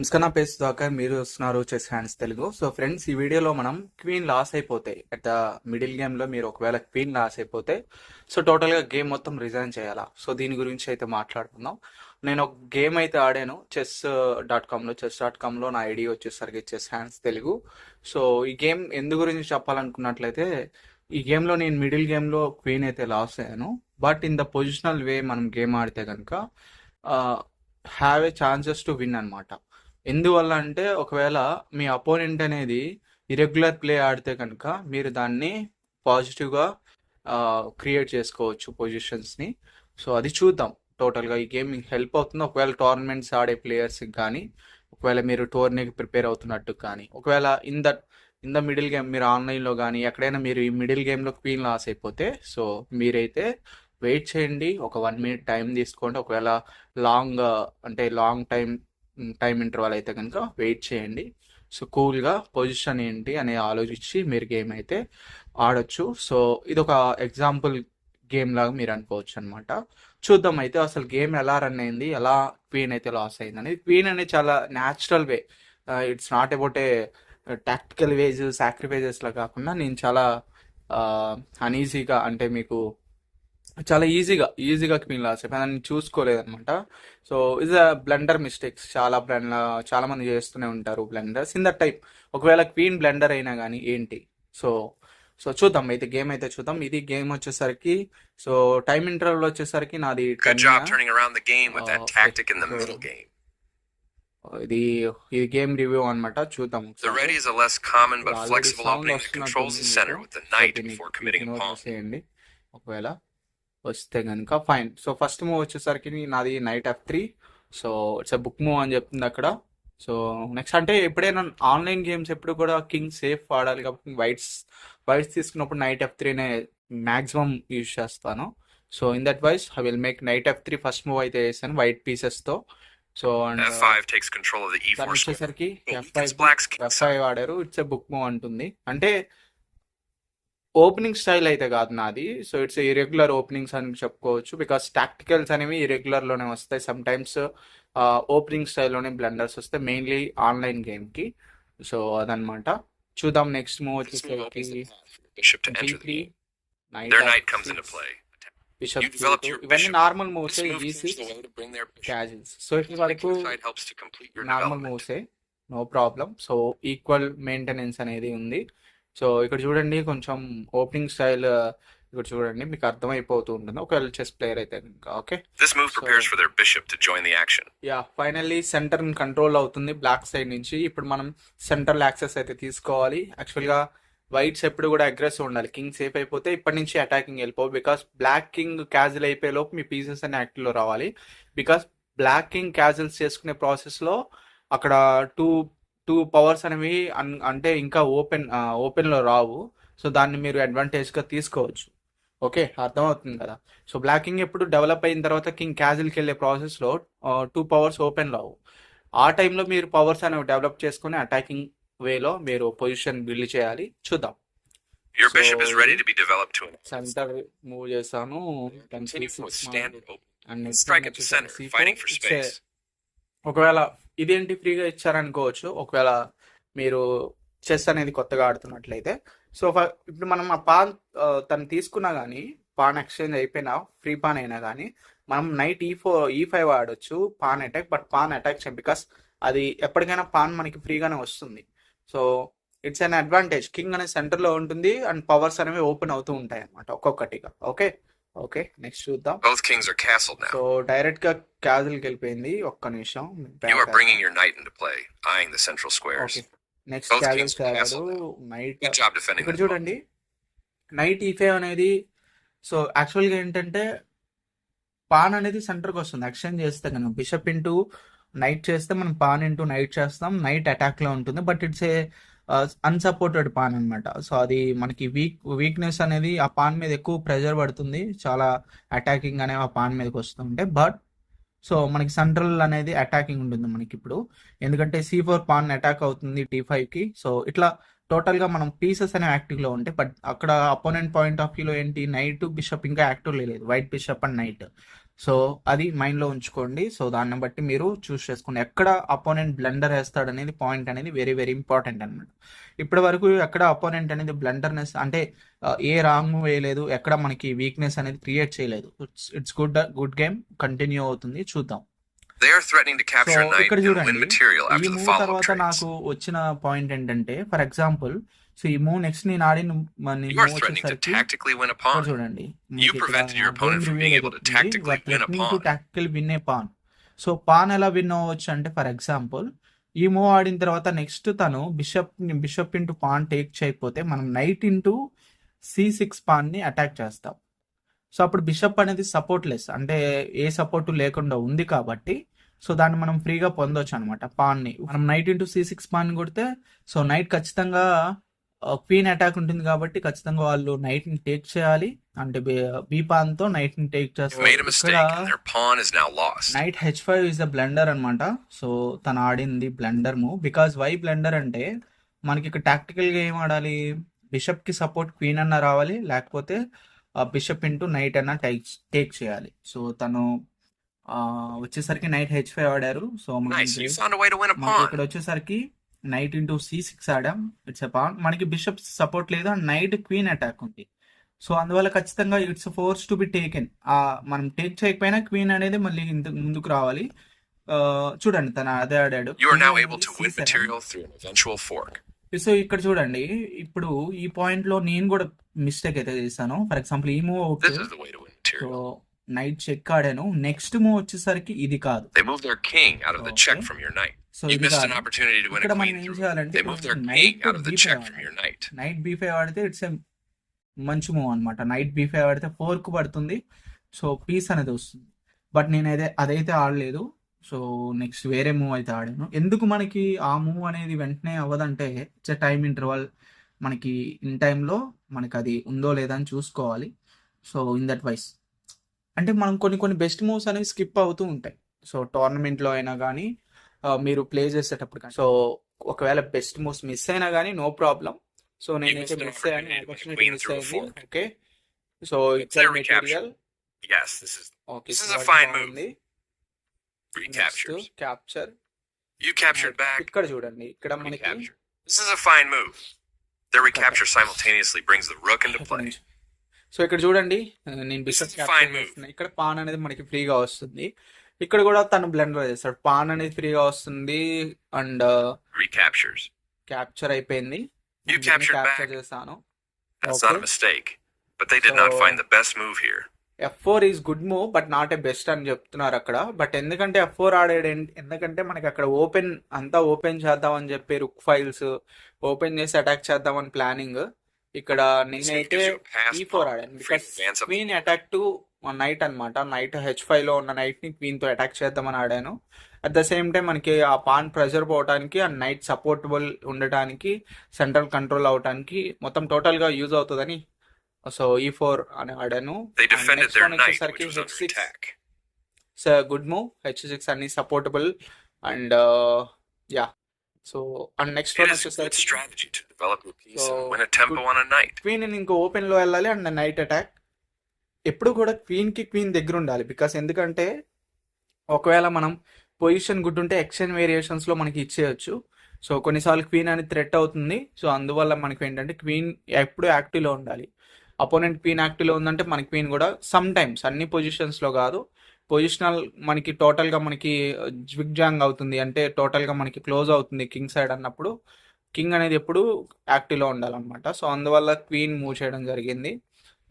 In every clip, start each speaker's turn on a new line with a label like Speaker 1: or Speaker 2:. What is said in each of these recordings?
Speaker 1: నమస్కారం నా పేరు సుధాకర్ మీరు వస్తున్నారు chess hands Telugu. So friends ఈ వీడియోలో మనం క్వీన్ లాస్ అయిపోతే అట్ ద మిడిల్ గేమ్లో మీరు ఒకవేళ క్వీన్ లాస్ అయిపోతే సో టోటల్గా గేమ్ మొత్తం రిజైన్ చేయాలా? సో దీని గురించి అయితే మాట్లాడుకుందాం. నేను ఒక గేమ్ అయితే ఆడాను చెస్ uh, డాట్ కామ్లో చెస్ డాట్ కామ్లో నా ఐడి వచ్చేసరికి చెస్ హ్యాండ్స్ తెలుగు. సో ఈ గేమ్ ఎందు గురించి చెప్పాలనుకున్నట్లయితే ఈ గేమ్లో నేను మిడిల్ గేమ్లో క్వీన్ అయితే లాస్ అయ్యాను. But in the positional way మనం గేమ్ ఆడితే కనుక have a chances to win అనమాట ఎందువల్ల అంటే ఒకవేళ మీ అపోనెంట్ అనేది ఇరెగ్యులర్ ప్లే ఆడితే కనుక మీరు దాన్ని పాజిటివ్గా క్రియేట్ చేసుకోవచ్చు పొజిషన్స్ని సో అది చూద్దాం. టోటల్గా ఈ గేమ్ మీకు హెల్ప్ అవుతుంది? ఒకవేళ టోర్నమెంట్స్ ఆడే ప్లేయర్స్కి కానీ ఒకవేళ మీరు టోర్నీకి ప్రిపేర్ అవుతున్నట్టు కానీ ఒకవేళ in the in the middle game మీరు ఆన్లైన్లో కానీ ఎక్కడైనా మీరు ఈ మిడిల్ గేమ్లో క్వీన్ లాస్ అయిపోతే సో మీరైతే వెయిట్ చేయండి. ఒక వన్ మినిట్ టైం తీసుకోండి. ఒకవేళ లాంగ్ అంటే లాంగ్ టైం టైం ఇంటర్వల్ అయితే కనుక వెయిట్ చేయండి. సో కూల్గా పొజిషన్ ఏంటి అని ఆలోచించి మీరు గేమ్ అయితే ఆడొచ్చు. సో ఇది ఒక ఎగ్జాంపుల్ గేమ్ లాగా మీరు అనుకోవచ్చు అనమాట చూద్దాం అయితే అసలు గేమ్ ఎలా రన్ అయింది ఎలా క్వీన్ అయితే లాస్ అయింది అనేది క్వీన్ అనేది చాలా natural way it's not about a tactical ways సాక్రిఫైజెస్లా కాకుండా నేను చాలా అన్ఈజీగా అంటే మీకు చాలా ఈజీగా ఈజీగా క్వీన్ లాస్ అయిపోయింది నేను చూసుకోలేదన్నమాట. So is a blunder mistakes చాలా బ్లెండ్ చాలా మంది చేస్తూనే ఉంటారు బ్లెండర్స్ ఇన్ దట్ టైప్ ఒకవేళ క్వీన్ బ్లెండర్ అయినా కానీ ఏంటి? సో సో చూద్దాం. అయితే గేమ్ అయితే చూద్దాం. ఇది గేమ్ వచ్చేసరికి సో టైం ఇంటర్వల్ వచ్చేసరికి నాది
Speaker 2: Good
Speaker 1: 10
Speaker 2: job turning around the game with that
Speaker 1: Oh,
Speaker 2: game.
Speaker 1: ఇది ఇది గేమ్ రివ్యూ అన్నమాట. చూద్దాం. దీన్ని. చేసేయండి. ఒకవేళ వస్తే కనుక ఫైన్ సో ఫస్ట్ మూవ్ వచ్చేసరికి నాది knight F three so it's book move అని చెప్తుంది అక్కడ. సో నెక్స్ట్ అంటే ఎప్పుడైనా ఆన్లైన్ గేమ్స్ ఎప్పుడు కూడా కింగ్ సేఫ్ ఆడాలి కాబట్టి వైట్స్ వైట్స్ తీసుకున్నప్పుడు నైట్ ఎఫ్ త్రీనే మ్యాక్సిమం యూజ్ చేస్తాను. So in that wise I will make knight F three first move అయితే వేసాను white పీసెస్తో so and
Speaker 2: F5 takes control of the
Speaker 1: దాని
Speaker 2: e4 square.
Speaker 1: వచ్చేసరికి ఎఫ్ ఫైవ్ ఆడారు. ఇట్స్ ఎ బుక్ మూవ్ అంటుంది. అంటే opening style అయితే కాదు నాది. సో ఇట్స్ ఇరెగ్యులర్ ఓపెనింగ్స్ అని చెప్పుకోవచ్చు. బికాస్ టాక్టికల్స్ అనేవి ఇరెగ్యులర్లోనే వస్తాయి. సమ్ టైమ్స్ ఓపెనింగ్ స్టైల్లోనే బ్లెండర్స్ వస్తాయి. మెయిన్లీ ఆన్లైన్ గేమ్కి. సో అదనమాట చూద్దాం నెక్స్ట్ మూవ్ వచ్చేసరికి.
Speaker 2: Normal
Speaker 1: moves normal problem so equal maintenance అనేది ఉంది. సో ఇక్కడ చూడండి కొంచెం ఓపెనింగ్ స్టైల్ ఇక్కడ చూడండి మీకు అర్థమైపోతూ ఉంటుంది. ఒకవేళ చెస్ ప్లేయర్ అయితే ఇంకా
Speaker 2: okay? Move prepares
Speaker 1: So-
Speaker 2: for their bishop to join the action.
Speaker 1: Yeah finally center control అవుతుంది బ్లాక్ సైడ్ నుంచి. ఇప్పుడు మనం సెంట్రల్ యాక్సెస్ అయితే తీసుకోవాలి. యాక్చువల్గా వైట్స్ ఎప్పుడు కూడా అగ్రెసివ్ ఉండాలి. కింగ్ సేఫ్ అయిపోతే ఇప్పటి నుంచి అటాకింగ్ వెళ్ళిపో బికాస్ బ్లాక్ కింగ్ క్యాజువల్ అయిపోయే లోపు మీ పీసెస్ అన్ని యాక్టివ్లో రావాలి. బికాస్ బ్లాక్ కింగ్ క్యాజువల్స్ చేసుకునే ప్రాసెస్లో అక్కడ టూ టూ పవర్స్ అనేవి అన్- అంటే ఇంకా ఓపెన్ ఓపెన్లో రావు. సో దాన్ని మీరు అడ్వాంటేజ్గా తీసుకోవచ్చు. ఓకే? అర్థమవుతుంది కదా? సో బ్లాక్ కింగ్ ఎప్పుడు డెవలప్ అయిన తర్వాత కింగ్ క్యాజువల్కి వెళ్ళే ప్రాసెస్లో టూ పవర్స్ ఓపెన్ రావు. ఆ టైంలో మీరు పవర్స్ అనేవి డెవలప్ చేసుకుని అటాకింగ్ వేలో మీరు పొజిషన్ బిల్డ్ చేయాలి. చూద్దాం.
Speaker 2: Your bishop is ready to be developed to an
Speaker 1: center move చేశాను
Speaker 2: Continuing with standard open.
Speaker 1: And
Speaker 2: Strike at the center, fighting for space.
Speaker 1: ఒకవేళ ఇదేంటి ఫ్రీగా ఇచ్చారనుకోవచ్చు. ఒకవేళ మీరు చెస్ అనేది కొత్తగా ఆడుతున్నట్లయితే. సో ఇప్పుడు మనం ఆ పాన్ తను తీసుకున్నా కానీ పాన్ ఎక్స్చేంజ్ అయిపోయినా ఫ్రీ పాన్ అయినా కానీ మనం knight E four E five ఆడొచ్చు pawn attack. But pawn attack because అది ఎప్పటికైనా పాన్ మనకి ఫ్రీగానే వస్తుంది. So it's an advantage. King అనేది సెంటర్లో ఉంటుంది. అండ్ పవర్స్ అనేవి ఓపెన్ అవుతూ ఉంటాయి అనమాట ఒక్కొక్కటిగా. ఓకే? ఓకే నెక్స్ట్ చూద్దాం
Speaker 2: Both kings are castled now.
Speaker 1: So డైరెక్ట్గా క్యాజువల్కి వెళ్ళిపోయింది ఒక్క నిమిషం
Speaker 2: You are bringing your knight into play, eyeing the central squares.
Speaker 1: Okay next
Speaker 2: Both
Speaker 1: casual
Speaker 2: kings
Speaker 1: knight
Speaker 2: Good job defending
Speaker 1: ఇక్కడ. చూడండి నైట్ ఈ ఫైవ్ అనేది సో యాక్చువల్గా ఏంటంటే పాన్ అనేది సెంటర్కి వస్తుంది ఎక్స్చేంజ్ చేస్తే కనుక బిషప్ ఇంటూ నైట్ చేస్తే మనం పాన్ ఇంటూ నైట్ చేస్తాం నైట్ అటాక్లో ఉంటుంది but it's a unsupported pawn అనమాట సో అది మనకి వీక్ వీక్నెస్ అనేది ఆ పాన్ మీద ఎక్కువ ప్రెజర్ పడుతుంది. చాలా అటాకింగ్ అనేవి ఆ పాన్ మీదకి వస్తుంటే బట్ సో మనకి సెంట్రల్ అనేది అటాకింగ్ ఉంటుంది మనకి ఇప్పుడు ఎందుకంటే సి ఫోర్ పాన్ అటాక్ అవుతుంది టీ ఫైవ్కి సో ఇట్లా టోటల్గా మనం పీసెస్ అనేవి యాక్టివ్లో ఉంటాయి బట్ అక్కడ అపోనెంట్ పాయింట్ ఆఫ్ వ్యూలో ఏంటి? నైట్ బిషప్ ఇంకా యాక్టివ్ లేదు. White bishop and knight so అది మైండ్లో ఉంచుకోండి. సో దాన్ని బట్టి మీరు చూస్ చేసుకోండి. ఎక్కడ అపోనెంట్ బ్లండర్ వేస్తాడు అనేది పాయింట్ అనేది వెరీ వెరీ ఇంపార్టెంట్ అనమాట ఇప్పటి వరకు ఎక్కడ అపోనెంట్ అనేది బ్లండర్నెస్ అంటే ఏ రాంగ్ వేయలేదు ఎక్కడ మనకి వీక్నెస్ అనేది క్రియేట్ చేయలేదు. It's good good game continue అవుతుంది. చూద్దాం. ఇక్కడ చూడండి. ఈ మూవ్ తర్వాత. నాకు వచ్చిన పాయింట్ ఏంటంటే ఫర్ ఎగ్జాంపుల్ సో ఈ మూవ్ నెక్స్ట్ నేను ఆడిన మన
Speaker 2: You are
Speaker 1: move
Speaker 2: threatening to
Speaker 1: వచ్చేసరికి
Speaker 2: tactically win a
Speaker 1: ఇక్కడ
Speaker 2: pawn.
Speaker 1: చూడండి
Speaker 2: You prevented your opponent from being able to tactically win a pawn.
Speaker 1: Tactical win a pawn so pawn ఎలా win అవ్వచ్చు అంటే ఫర్ ఎగ్జాంపుల్ ఈ మూవ్ ఆడిన తర్వాత next తను bishop bishop into pawn take చేయకపోతే మనం నైట్ ఇంటూ సి సిక్స్ పాన్ని అటాక్ చేస్తాం సో అప్పుడు బిషప్ అనేది సపోర్ట్ లెస్ అంటే ఏ సపోర్ట్ లేకుండా ఉంది కాబట్టి సో దాన్ని మనం ఫ్రీగా పొందొచ్చు అనమాట పాన్ని మనం knight into C six pawn కొడితే సో నైట్ ఖచ్చితంగా క్వీన్ అటాక్ ఉంటుంది కాబట్టి ఖచ్చితంగా వాళ్ళు నైట్ని టేక్ చేయాలి. అంటే బీ పాన్తో నైట్ని టేక్ చేస్తారు.
Speaker 2: Knight H five is
Speaker 1: the blunder అనమాట సో తను ఆడింది blunder move because why blunder అంటే మనకి ఇక్కడ టాక్టికల్గా ఏం ఆడాలి? బిషప్కి సపోర్ట్ క్వీన్ అన్న రావాలి. లేకపోతే బిషప్ ఇంటూ నైట్ అన్న టేక్ టేక్ చేయాలి. సో తను వచ్చేసరికి నైట్ హెచ్ ఫైవ్ ఆడారు. సో. ఇక్కడ వచ్చేసరికి నైట్ ఇంటూ సి సిక్స్ ఆడాం ఇట్స్ పాన్ మనకి బిషప్ సపోర్ట్ లేదు అండ్ నైట్ క్వీన్ అటాక్ ఉంది. సో అందువల్ల ఖచ్చితంగా it's force to be taken ఆ మనం టేక్ చేయకపోయినా క్వీన్ అనేది మళ్ళీ ముందుకు రావాలి. చూడండి తను అదే ఆడాడు.
Speaker 2: You are now
Speaker 1: Queen
Speaker 2: able to
Speaker 1: అనేది
Speaker 2: win
Speaker 1: C7.
Speaker 2: material through an eventual fork.
Speaker 1: So ఇక్కడ చూడండి ఇప్పుడు ఈ పాయింట్లో నేను కూడా మిస్టేక్ అయితే చేశాను. ఫర్ ఎగ్జాంపుల్ ఈ మూవ్ సో. నైట్ చెక్ ఆడాను. నెక్స్ట్ మూవ్ వచ్చేసరికి ఇది కాదు.
Speaker 2: They moved their king out of the check
Speaker 1: Okay.
Speaker 2: from your knight.
Speaker 1: So
Speaker 2: You
Speaker 1: ఇది
Speaker 2: missed an
Speaker 1: కాదు.
Speaker 2: opportunity to win
Speaker 1: ఇక్కడ
Speaker 2: a
Speaker 1: మనం
Speaker 2: queen
Speaker 1: ఏం
Speaker 2: through.
Speaker 1: చేయాలంటే
Speaker 2: They moved their king
Speaker 1: knight
Speaker 2: out of the
Speaker 1: B
Speaker 2: check
Speaker 1: five
Speaker 2: from your knight.
Speaker 1: Knight B five ఆడితే it's a మంచి move అనమాట knight B five ఆడితే fork పడుతుంది. సో పీస్ అనేది వస్తుంది. బట్ నేను అదే అదైతే ఆడలేదు. సో నెక్స్ట్ వేరే మూవ్ అయితే ఆడాను. ఎందుకు మనకి ఆ మూవ్ అనేది వెంటనే అవ్వదంటే ఇట్స్ టైం ఇంటర్వల్ మనకి ఇన్ టైంలో మనకి అది ఉందో లేదా అని చూసుకోవాలి. సో ఇన్ దట్ వైస్ అంటే మనం కొన్ని కొన్ని బెస్ట్ మూవ్స్ అనేవి స్కిప్ అవుతూ ఉంటాయి. సో టోర్నమెంట్లో అయినా కానీ మీరు ప్లే చేసేటప్పుడు కానీ. సో ఒకవేళ బెస్ట్ మూవ్స్ మిస్ అయినా కానీ నో ప్రాబ్లం సో
Speaker 2: నేను miss miss
Speaker 1: okay
Speaker 2: so it's material
Speaker 1: ఇక్కడ చూడండి ఇక్కడ మనకి
Speaker 2: This is a fine move. The recapture okay. simultaneously brings the rook into play.
Speaker 1: So ఇక్కడ చూడండి నేను
Speaker 2: move.
Speaker 1: ఇక్కడ పాన్ అనేది మనకి ఫ్రీగా వస్తుంది ఇక్కడ కూడా తను బ్లెండర్ చేస్తాడు పాన్ అనేది ఫ్రీగా వస్తుంది అండ్
Speaker 2: Recaptures.
Speaker 1: క్యాప్చర్ అయిపోయింది క్యాప్చర్. చేశాను
Speaker 2: That's not a
Speaker 1: Okay.
Speaker 2: mistake. But they did not
Speaker 1: So-
Speaker 2: find the best move here.
Speaker 1: F four is good move but not a best అని చెప్తున్నారు అక్కడ బట్ ఎందుకంటే ఎఫ్ ఫోర్ ఆడాడు ఎందుకంటే మనకి అక్కడ ఓపెన్ అంతా ఓపెన్ చేద్దాం అని చెప్పి రుక్ ఫైల్స్ ఓపెన్ చేసి అటాక్ చేద్దామని ప్లానింగ్ ఇక్కడ నేనైతే ఈ ఫోర్ ఆడాను.
Speaker 2: Because
Speaker 1: queen attack to knight అన్నమాట. నైట్ హెచ్ ఫైవ్లో ఉన్న నైట్ని క్వీన్తో అటాక్ చేద్దామని ఆడాను. అట్ ద సేమ్ టైం మనకి ఆ పాన్ ప్రెజర్ పోవడానికి ఆ నైట్ సపోర్టబుల్ ఉండటానికి సెంట్రల్ కంట్రోల్ అవడానికి మొత్తం టోటల్గా యూజ్ అవుతుందని సో ఈ ఫోర్ అని ఆడాను. వచ్చేసరికి
Speaker 2: H
Speaker 1: six
Speaker 2: attack.
Speaker 1: Good move H six అన్ని
Speaker 2: supportable and yeah
Speaker 1: so
Speaker 2: and
Speaker 1: next
Speaker 2: one వచ్చేసరికి knight.
Speaker 1: క్వీన్ ఇంకో ఓపెన్లో వెళ్ళాలి అండ్ నైట్ అటాక్ ఎప్పుడు కూడా క్వీన్కి క్వీన్ దగ్గర ఉండాలి బికాస్ ఎందుకంటే ఒకవేళ మనం పొజిషన్ గుడ్ ఉంటే ఎక్స్చేంజ్ వేరియేషన్స్లో మనకి ఇచ్చేయచ్చు. సో కొన్నిసార్లు క్వీన్ అనేది థ్రెట్ అవుతుంది. సో అందువల్ల మనకి ఏంటంటే క్వీన్ ఎప్పుడు యాక్టివ్లో ఉండాలి. అపోనెంట్ క్వీన్ యాక్టివ్లో ఉందంటే మన క్వీన్ కూడా సమ్ టైమ్స్ అన్ని పొజిషన్స్లో కాదు. పొజిషనల్ మనకి టోటల్గా మనకి జ్విగ్ జాంగ్ అవుతుంది. అంటే టోటల్గా మనకి క్లోజ్ అవుతుంది కింగ్ సైడ్ అన్నప్పుడు. కింగ్ అనేది ఎప్పుడు యాక్టివ్లో ఉండాలన్నమాట. సో అందువల్ల క్వీన్ మూవ్ చేయడం జరిగింది.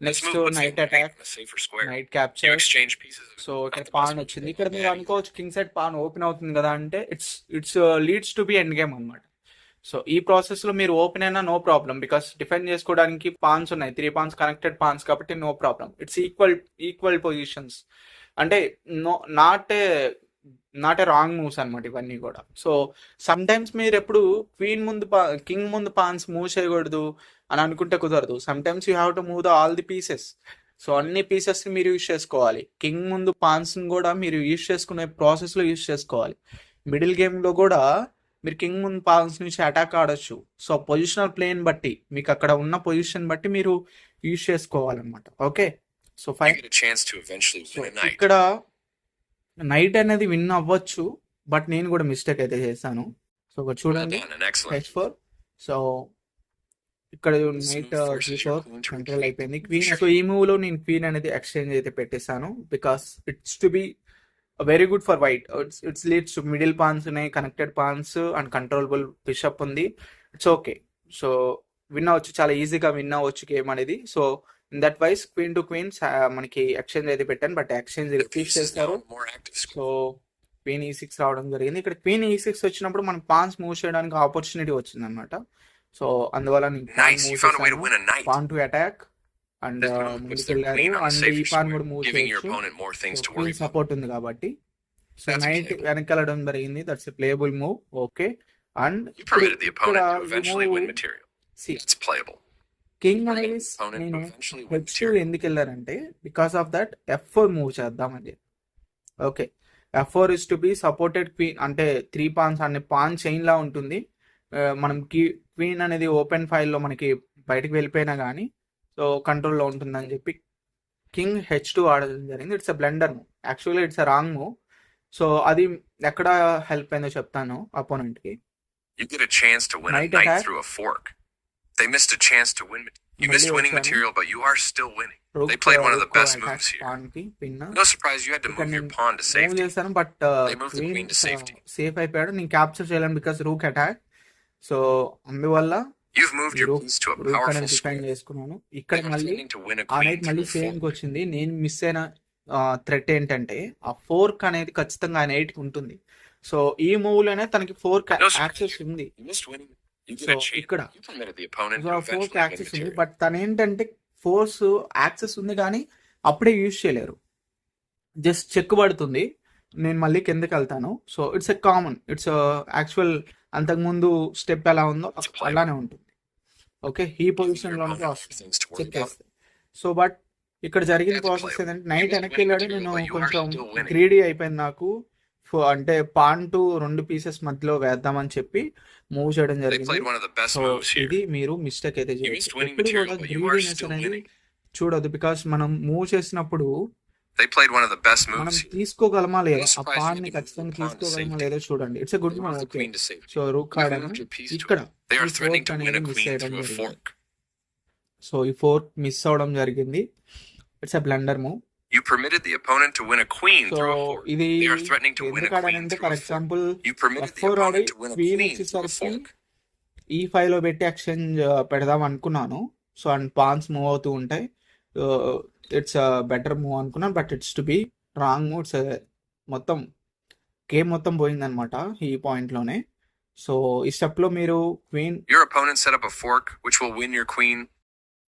Speaker 2: Next knight
Speaker 1: attack.
Speaker 2: Knight capture.
Speaker 1: So ఇక్కడ పాన్ వచ్చింది. ఇక్కడ మీరు. అనుకోవచ్చు కింగ్ సైడ్ పాన్ ఓపెన్ అవుతుంది కదా అంటే it's it's leads to be end game అనమాట సో ఈ ప్రాసెస్లో మీరు ఓపెన్ అయినా నో ప్రాబ్లం బికాస్ డిఫెండ్ చేసుకోవడానికి పాన్స్ ఉన్నాయి. త్రీ పాన్స్ కనెక్టెడ్ పాన్స్ కాబట్టి no problem it's equal equal positions అంటే no not a not a wrong moves అనమాట ఇవన్నీ కూడా. సో సమ్ టైమ్స్ మీరు ఎప్పుడు క్వీన్ ముందు కింగ్ ముందు పాన్స్ మూవ్ చేయకూడదు అని అనుకుంటే కుదరదు. Sometimes you have to move the all the pieces so అన్ని పీసెస్ మీరు యూజ్ చేసుకోవాలి. కింగ్ ముందు పాన్స్ కూడా మీరు యూజ్ చేసుకునే ప్రాసెస్లో యూజ్ చేసుకోవాలి. మిడిల్ గేమ్లో కూడా మీరు కింగ్ ముందు పాన్స్ నుంచి అటాక్ ఆడొచ్చు. సో పొజిషనల్ ప్లేన్ బట్టి మీకు అక్కడ ఉన్న పొజిషన్ బట్టి మీరు యూజ్ చేసుకోవాలన్నమాట.
Speaker 2: Okay so fine.
Speaker 1: ఇక్కడ నైట్ అనేది విన్ అవ్వచ్చు బట్ నేను కూడా మిస్టేక్ అయితే చేశాను. సో
Speaker 2: Well
Speaker 1: చూడండి. హెచ్ ఫోర్ సో ఇక్కడ నైట్ ఫోర్ కంట్రోల్. అయిపోయింది. క్వీన్ సో ఈ మూవ్లో నేను క్వీన్ అనేది ఎక్స్చేంజ్ అయితే పెట్టేశాను because it's to be very good for white it's it's leads to middle pawns ఉన్నాయి connected pawns and controllable bishop ఉంది. ఇట్స్ ఓకే సో విన్ అవ్వచ్చు చాలా ఈజీగా విన్ అవ్వచ్చు గేమ్ అనేది. So that wise queen to queens మనకి exchange అయితే పెట్టాను బట్ ఎక్స్చేంజ్ రిఫ్యూజ్ చేస్తారు. సో క్వీన్ ఈ సిక్స్ రావడం జరిగింది. ఇక్కడ క్వీన్ ఈ సిక్స్ వచ్చినప్పుడు మనకి పాన్స్ మూవ్ చేయడానికి ఆపర్చునిటీ వచ్చింది అనమాట సో అందువల్ల
Speaker 2: pawn to attack and
Speaker 1: and ఈ పాన్ కూడా మూవ్ చేయొచ్చు. సపోర్ట్ ఉంది కాబట్టి. So
Speaker 2: knight.
Speaker 1: వెనక్కి వెళ్ళడం జరిగింది. That's
Speaker 2: a playable move
Speaker 1: okay
Speaker 2: and king to
Speaker 1: నేను హెచ్ టూ. ఎందుకు వెళ్ళారంటే because of that F four move చేద్దామని okay F four is to be supported queen అంటే త్రీ పాన్స్ అనే పాన్ చైన్ లా ఉంటుంది. ఆ, మనం క్వీన్ అనేది ఓపెన్ ఫైల్లో మనకి బయటకు వెళ్ళిపోయినా కానీ సో కంట్రోల్లో ఉంటుందని చెప్పి కింగ్ హెచ్ టూ ఆడడం జరిగింది. It's a blunder move actually it's a wrong move so అది ఎక్కడ హెల్ప్ అయిందో చెప్తాను అపోనెంట్కి
Speaker 2: You get They missed a chance to win. You missed winning material, but you are still winning. They played one of the best moves here. No surprise you had to move your pawn to safety. They moved the queen to safety.
Speaker 1: Safe అయిపోయాడు నేను capture చేయలేను because rook attack so అందువల్ల
Speaker 2: You've moved your piece to a powerful square.
Speaker 1: చేసుకున్నాను ఇక్కడ మళ్ళీ
Speaker 2: threatening to win a
Speaker 1: ఆ
Speaker 2: queen
Speaker 1: knight మళ్ళీ సేమ్కి. వచ్చింది నేను మిస్ అయిన థ్రెట్ ఏంటంటే ఆ ఫోర్క్ అనేది ఖచ్చితంగా ఆ నైట్కి ఉంటుంది సో ఈ మూవ్లోనే తనకి ఫోర్క్ యాక్సెస్ ఉంది ఇక్కడ
Speaker 2: You permitted the opponent
Speaker 1: so
Speaker 2: to
Speaker 1: ఆ ఫోర్క్
Speaker 2: eventually win
Speaker 1: యాక్సెస్ ఉంది. బట్ తను ఏంటంటే ఫోర్స్ యాక్సెస్ ఉంది కానీ అప్పుడే యూజ్ చేయలేరు. జస్ట్ చెక్ పడుతుంది. నేను మళ్ళీ కిందకి వెళ్తాను. So it's a common it's actual అంతకుముందు స్టెప్ ఎలా ఉందో అలానే ఉంటుంది. ఓకే ఈ
Speaker 2: పొజిషన్లో
Speaker 1: చెక్ సో బట్ ఇక్కడ జరిగిన ప్రాసెస్. ఏంటంటే నైట్ వెనక్కి వెళ్ళాడు నేను కొంచెం. గ్రీడీ అయిపోయింది నాకు. ఫో- అంటే పాన్ టు రెండు పీసెస్ మధ్యలో వేద్దామని చెప్పి మూవ్ చేయడం జరిగింది. ఇది మీరు మిస్టేక్ అయితే చూడదు బికాస్ మనం మూవ్ చేసినప్పుడు తీసుకోగలమా లేదా?
Speaker 2: పాడ్ని
Speaker 1: ఖచ్చితంగా తీసుకోగలమా లేదో చూడండి. ఇట్స్ గుడ్ సో
Speaker 2: రూక్కాడ
Speaker 1: ఇక్కడ. సో ఈ ఫోర్క్ మిస్ అవడం జరిగింది. It's a blunder move
Speaker 2: You permitted the opponent to win a queen
Speaker 1: so
Speaker 2: through a fork.
Speaker 1: ఇది
Speaker 2: They are threatening to win a queen
Speaker 1: ఆడానంటే
Speaker 2: through a fork.
Speaker 1: Example
Speaker 2: You permitted the
Speaker 1: F4 ఆడి
Speaker 2: opponent to win a
Speaker 1: queen
Speaker 2: queen through a
Speaker 1: వచ్చేసరికి
Speaker 2: fork.
Speaker 1: ఈ ఫైవ్లో పెట్టి exchange పెడదాం అనుకున్నాను so and pans move అవుతూ ఉంటాయి ఇట్స్ బెటర్ మూవ్ అనుకున్నాను but it's to be wrong move it's మొత్తం గేమ్ మొత్తం పోయిందనమాట ఈ పాయింట్లోనే సో ఈ స్టెప్లో మీరు queen
Speaker 2: Your opponent set up a fork, which will win your queen.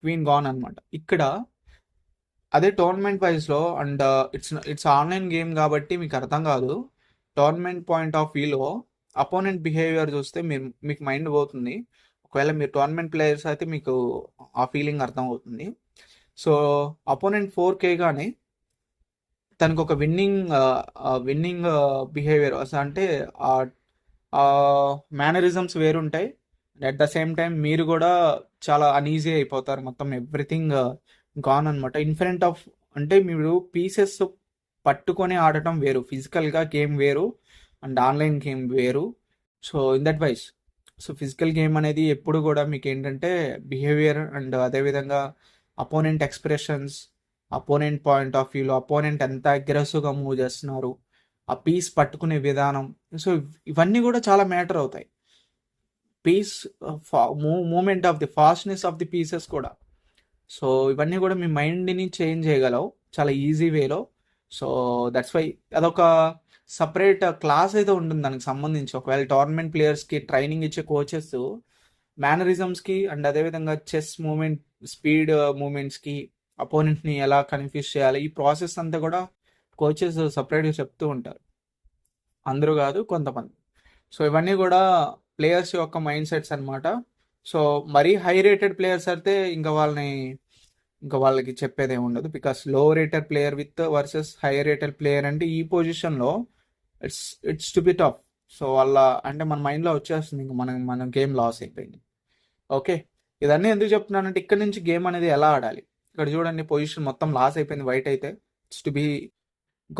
Speaker 1: Queen gone అనమాట ఇక్కడ అదే tournament వైజ్లో and it's it's online game కాబట్టి మీకు అర్థం కాదు. టోర్నమెంట్ పాయింట్ ఆఫ్ వ్యూలో అపోనెంట్ బిహేవియర్ చూస్తే మీరు మీకు మైండ్ పోతుంది. ఒకవేళ మీరు టోర్నమెంట్ ప్లేయర్స్ అయితే మీకు ఆ ఫీలింగ్ అర్థం అవుతుంది సో అపోనెంట్ ఫోర్ కే కానీ తనకు ఒక విన్నింగ్ విన్నింగ్ బిహేవియర్ అంటే మేనరిజమ్స్ వేరుంటాయి. అట్ ద సేమ్ టైం మీరు కూడా చాలా అనీజీ అయిపోతారు. మొత్తం ఎవ్రీథింగ్ గాన్ అనమాట ఇన్ఫినిట్ ఆఫ్ అంటే మీరు పీసెస్ పట్టుకొని ఆడటం వేరు. ఫిజికల్గా గేమ్ వేరు అండ్ ఆన్లైన్ గేమ్ వేరు. So in that wise so physical game అనేది ఎప్పుడు కూడా మీకు ఏంటంటే బిహేవియర్ అండ్ అదేవిధంగా opponent expressions opponent point of వ్యూలో అపోనెంట్ ఎంత అగ్రెసివ్గా మూవ్ చేస్తున్నారు ఆ పీస్ పట్టుకునే విధానం. సో ఇవన్నీ కూడా చాలా మ్యాటర్ అవుతాయి. Piece moment of the fastness of the pieces కూడా. సో ఇవన్నీ కూడా మీ మైండ్ని చేంజ్ చేయగలవు. చాలా ఈజీ వేలో. సో దట్స్ వై అదొక సపరేట్ క్లాస్ అయితే ఉంటుంది దానికి సంబంధించి. ఒకవేళ టోర్నమెంట్ ప్లేయర్స్కి ట్రైనింగ్ ఇచ్చే కోచెస్ మేనరిజమ్స్కి అండ్ అదేవిధంగా చెస్ మూమెంట్ స్పీడ్ మూమెంట్స్కి అపోనెంట్ని ఎలా కన్ఫ్యూజ్ చేయాలి ఈ ప్రాసెస్ అంతా కూడా కోచెస్ సపరేట్గా చెప్తూ ఉంటారు. అందరూ కాదు కొంతమంది. సో ఇవన్నీ కూడా ప్లేయర్స్ యొక్క మైండ్ సెట్స్ అనమాట సో మరీ హై రేటెడ్ ప్లేయర్స్ అయితే ఇంకా వాళ్ళని ఇంకా వాళ్ళకి చెప్పేదే ఉండదు. బికాస్లో rated player with versus high rated player అంటే ఈ పొజిషన్లో it's it's to be tough. So వాళ్ళ అంటే మన మైండ్లో వచ్చేస్తుంది ఇంకా మనం మనం గేమ్ లాస్ అయిపోయింది. ఓకే. ఇదన్నీ ఎందుకు చెప్తున్నానంటే ఇక్కడ నుంచి గేమ్ అనేది ఎలా ఆడాలి? ఇక్కడ చూడండి పొజిషన్ మొత్తం లాస్ అయిపోయింది వైట్ అయితే. ఇట్స్ టు బి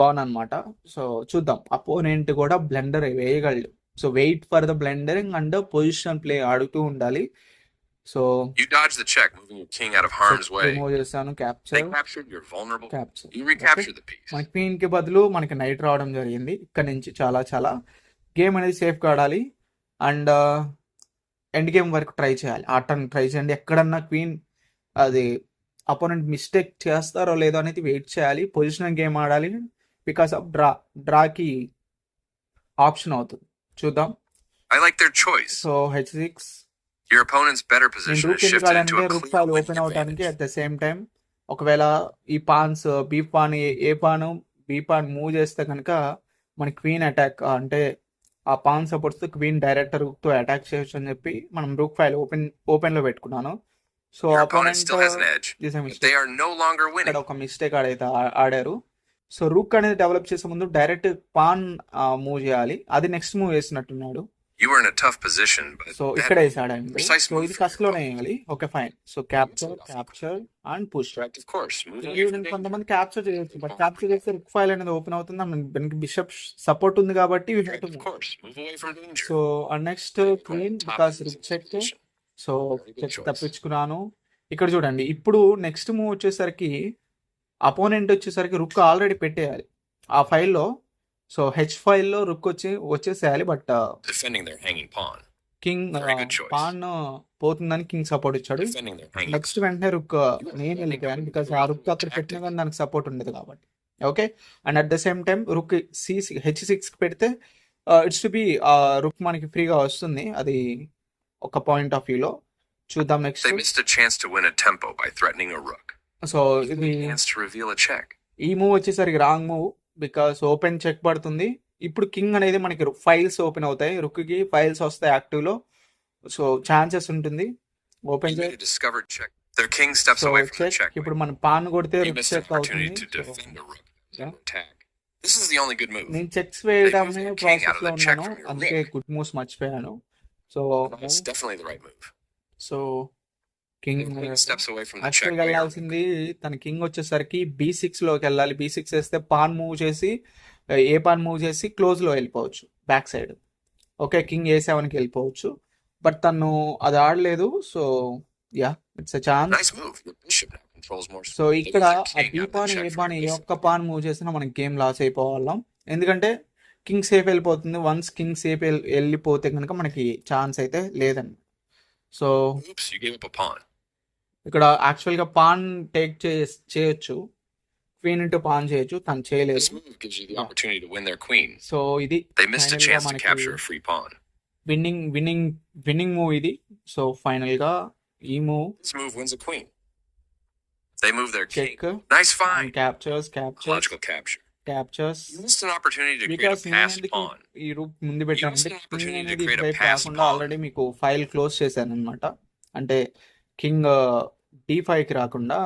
Speaker 1: గాన్ అనమాట సో చూద్దాం. అపోనెంట్ కూడా blunder వేయగలడు. So wait for the blundering and position play ఆడుతూ ఉండాలి. So
Speaker 2: You dodge the check, moving your king out of harm's way.
Speaker 1: Remove చేశాను
Speaker 2: They
Speaker 1: capture
Speaker 2: captured your vulnerable.
Speaker 1: Capture
Speaker 2: You recapture the piece.
Speaker 1: మన క్వీన్కి బదులు మనకి night రావడం జరిగింది. ఇక్కడ నుంచి చాలా చాలా. గేమ్ అనేది సేఫ్ ఆడాలి. అండ్ ఎండ్ గేమ్ వరకు ట్రై చేయాలి. ఆటను ట్రై చేయండి. ఎక్కడన్నా క్వీన్ అది అపోనెంట్ మిస్టేక్ చేస్తారో లేదో అనేది వెయిట్ చేయాలి. పొజిషన్ గేమ్ ఆడాలి. బికాస్ ఆఫ్ డ్రా డ్రాకి ఆప్షన్ అవుతుంది. చూద్దాం
Speaker 2: I like their choice.
Speaker 1: So H six
Speaker 2: Your opponent's better
Speaker 1: నేను
Speaker 2: position
Speaker 1: రూక్
Speaker 2: is
Speaker 1: ఎందుకు
Speaker 2: shifted into
Speaker 1: ఆడానంటే
Speaker 2: a
Speaker 1: రూక్ ఫైల్ ఓపెన్ అవడానికి. అట్ ద సేమ్ టైం ఒకవేళ ఈ pawns B pawn A- pawn B pawn move చేస్తే కనుక మన queen attack అంటే ఆ పాన్ సపోర్ట్స్ క్వీన్ డైరెక్ట్ రూక్తో అటాక్ చేయొచ్చు అని చెప్పి మనం రూక్ ఫైల్ ఓపెన్ ఓపెన్లో పెట్టుకున్నాను
Speaker 2: so opponent still has an edge,
Speaker 1: చేసే
Speaker 2: but
Speaker 1: mistake
Speaker 2: they are no longer
Speaker 1: ఇక్కడ
Speaker 2: winning.
Speaker 1: ఒక మిస్టేక్ ఆడైతే ఆడారు సో రూక్ అనేది డెవలప్ చేసే ముందు డైరెక్ట్ పాన్ మూవ్ చేయాలి. అది నెక్స్ట్ మూవ్ వేసినట్టున్నాడు సో ఇక్కడ
Speaker 2: precise
Speaker 1: సో ఇది
Speaker 2: ఫస్ట్లోనే.
Speaker 1: వేయాలి
Speaker 2: okay fine. So capture
Speaker 1: capture
Speaker 2: and push.
Speaker 1: కొంతమంది క్యాప్చర్ చేయొచ్చు బట్ క్యాప్చర్ చేస్తే రిక్ ఫైల్ అనేది ఓపెన్ అవుతుంది. దానికి బిషప్ సపోర్ట్ ఉంది కాబట్టి. So next queen
Speaker 2: Top
Speaker 1: because
Speaker 2: rook check.
Speaker 1: So
Speaker 2: check.
Speaker 1: తప్పించుకున్నాను. ఇక్కడ చూడండి ఇప్పుడు నెక్స్ట్ మూవ్ వచ్చేసరికి అపోనెంట్ వచ్చేసరికి రుక్ ఆల్రెడీ పెట్టేయాలి. ఆ ఫైల్లో సో హెచ్ ఫైల్లో రుక్ వచ్చి వచ్చేసేయాలి బట్
Speaker 2: pawn.
Speaker 1: King
Speaker 2: Very good choice.
Speaker 1: Pawn పోతుందని కింగ్ సపోర్ట్ ఇచ్చాడు. నెక్స్ట్ వెంటనే రుక్ నేను వెళ్ళిపోయాను బికాస్ ఆ రుక్ అక్కడ పెట్టినా కానీ దానికి సపోర్ట్ ఉండదు కాబట్టి. Okay and at the same time rook C H six పెడితే ఇట్స్ టు బి రుక్ మనకి ఫ్రీగా వస్తుంది. అది ఒక పాయింట్ ఆఫ్ వ్యూలో. చూద్దాం
Speaker 2: next. by threatening a rook.
Speaker 1: So ఇది. ఈ మూవ్ వచ్చేసరికి wrong move because open check పడుతుంది ఇప్పుడు కింగ్ అనేది మనకి ఫైల్స్ ఓపెన్ అవుతాయి రుక్కి ఫైల్స్ వస్తాయి యాక్టివ్లో సో ఛాన్సెస్ ఉంటుంది ఓపెన్ చెక్. ఇప్పుడు మన పాన్ కొడితే రుక్ చెక్ అవుతుంది So.
Speaker 2: This is the only good move.
Speaker 1: నేను చెక్స్ వేయడమే
Speaker 2: ప్రాసెస్లో
Speaker 1: ఉన్నాను అందుకే. గుడ్ మూవ్స్ మర్చిపోయాను
Speaker 2: so definitely the right move.
Speaker 1: So
Speaker 2: The king. Actual your rook.
Speaker 1: వెళ్ళాల్సింది తన కింగ్ వచ్చేసరికి బి సిక్స్లోకి వెళ్ళాలి బి సిక్స్ వేస్తే పాన్ మూవ్ చేసి ఏ పాన్ మూవ్ చేసి క్లోజ్లో వెళ్ళిపోవచ్చు back side okay king A సెవెన్కి వెళ్ళిపోవచ్చు బట్ తను అది ఆడలేదు
Speaker 2: so yeah it's a
Speaker 1: chance.
Speaker 2: So.
Speaker 1: ఇక్కడ
Speaker 2: B
Speaker 1: pawn
Speaker 2: A
Speaker 1: pawn
Speaker 2: A.
Speaker 1: ఒక్క పాన్ మూవ్ చేసినా మనకి గేమ్ లాస్ అయిపోవాళ్ళం ఎందుకంటే కింగ్ సేఫ్ వెళ్ళిపోతుంది వన్స్ కింగ్ సేఫ్ వెళ్ళిపోతే కనుక మనకి ఛాన్స్ అయితే లేదండి సో ఇక్కడ యాక్చువల్గా పాన్ టేక్ చేయొచ్చు క్వీన్ ఇంటూ పాన్ చేయొచ్చు తను చేయలేదు
Speaker 2: you.
Speaker 1: సో ఇది
Speaker 2: missed.
Speaker 1: Winning winning winning move ఇది సో ఫైనల్గా ఈ
Speaker 2: move. They move their king. Nice find.
Speaker 1: Captures captures
Speaker 2: Logical capture.
Speaker 1: Captures
Speaker 2: You missed an opportunity to create a
Speaker 1: ఎందుకు
Speaker 2: pawn.
Speaker 1: ఈ రూప్ ముందు పెట్టాను
Speaker 2: missed
Speaker 1: అంటే
Speaker 2: an opportunity to create a
Speaker 1: కాకుండా
Speaker 2: pawn.
Speaker 1: Already మీకు ఫైల్ క్లోజ్ చేశాను అనమాట అంటే కింగ్ డి ఫైవ్ కి రాకుండా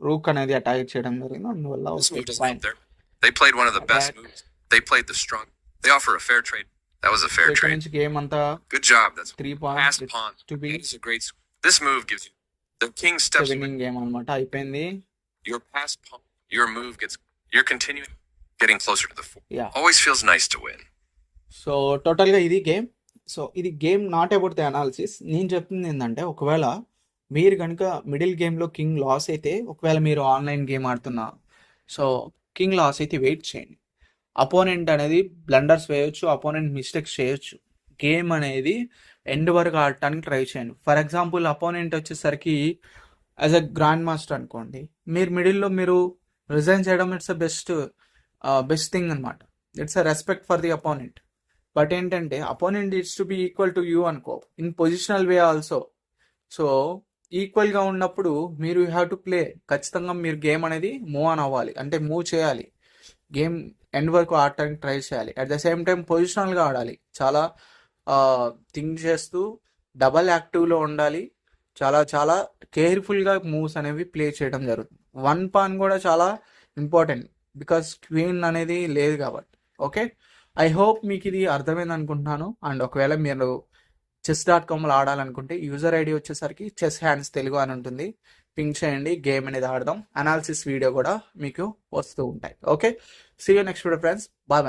Speaker 1: రూక్ అనేది అటాక్ చేయడం జరిగింది అందువల్ల
Speaker 2: This
Speaker 1: okay
Speaker 2: move doesn't
Speaker 1: fine
Speaker 2: help their. They played one of the best
Speaker 1: Attack.
Speaker 2: moves. They played the strong. They offer a fair trade. That was a fair
Speaker 1: ఇక్కడ
Speaker 2: trade.
Speaker 1: నుంచి game అంతా
Speaker 2: Good job. That's
Speaker 1: three
Speaker 2: pass
Speaker 1: points
Speaker 2: pawn.
Speaker 1: To be
Speaker 2: That is a great. s- This move gives you. The king steps. away.
Speaker 1: Winning game అనమాట అయిపోయింది
Speaker 2: Your passed pawn. Your move gets. You're continuing getting closer to the four.
Speaker 1: Yeah.
Speaker 2: Always feels nice to win.
Speaker 1: So total గా ఇది game So ఇది game not about the analysis. నేను చెప్తుంది ఏంటంటే ఒకవేళ మీరు కనుక మిడిల్ గేమ్లో కింగ్ లాస్ అయితే ఒకవేళ మీరు ఆన్లైన్ గేమ్ ఆడుతున్నా సో కింగ్ లాస్ అయితే వెయిట్ చేయండి. అపోనెంట్ అనేది బ్లండర్స్ వేయొచ్చు అపోనెంట్ మిస్టేక్స్ చేయొచ్చు. గేమ్ అనేది ఎండ్ వరకు ఆడటానికి ట్రై చేయండి. ఫర్ ఎగ్జాంపుల్ అపోనెంట్ వచ్చేసరికి యాజ్ అ గ్రాండ్ మాస్టర్ అనుకోండి మీరు మిడిల్లో మీరు రిజైన్ చేయడం it's a best best thing అనమాట it's a respect for the opponent. But ఏంటంటే opponent it's to be equal to you అనుకో. In positional way also so ఈక్వల్గా ఉన్నప్పుడు మీరు యూ హ్యావ్ టు ప్లే ఖచ్చితంగా మీరు గేమ్ అనేది మూవ్ ఆన్ అవ్వాలి. అంటే మూవ్ చేయాలి. గేమ్ ఎండ్ వరకు ఆడటానికి ట్రై చేయాలి. అట్ ద సేమ్ టైం పొజిషనల్గా ఆడాలి. చాలా థింక్ చేస్తూ డబల్ యాక్టివ్లో ఉండాలి. చాలా చాలా కేర్ఫుల్గా మూవ్స్ అనేవి ప్లే చేయడం జరుగుతుంది. వన్ పాన్ కూడా చాలా ఇంపార్టెంట్ బికాస్ క్వీన్ అనేది లేదు కాబట్టి. ఓకే ఐ హోప్ మీకు ఇది అర్థమైంది అనుకుంటున్నాను. అండ్ ఒకవేళ మీరు చెస్ డాట్ కామ్లో ఆడాలనుకుంటే యూజర్ ఐడి వచ్చేసరికి చెస్ హ్యాండ్స్ తెలుగు అని ఉంటుంది. పింక్ చేయండి గేమ్ అనేది ఆడదాం. అనాలిసిస్ వీడియో కూడా మీకు వస్తూ ఉంటాయి. Okay see you next video friends bye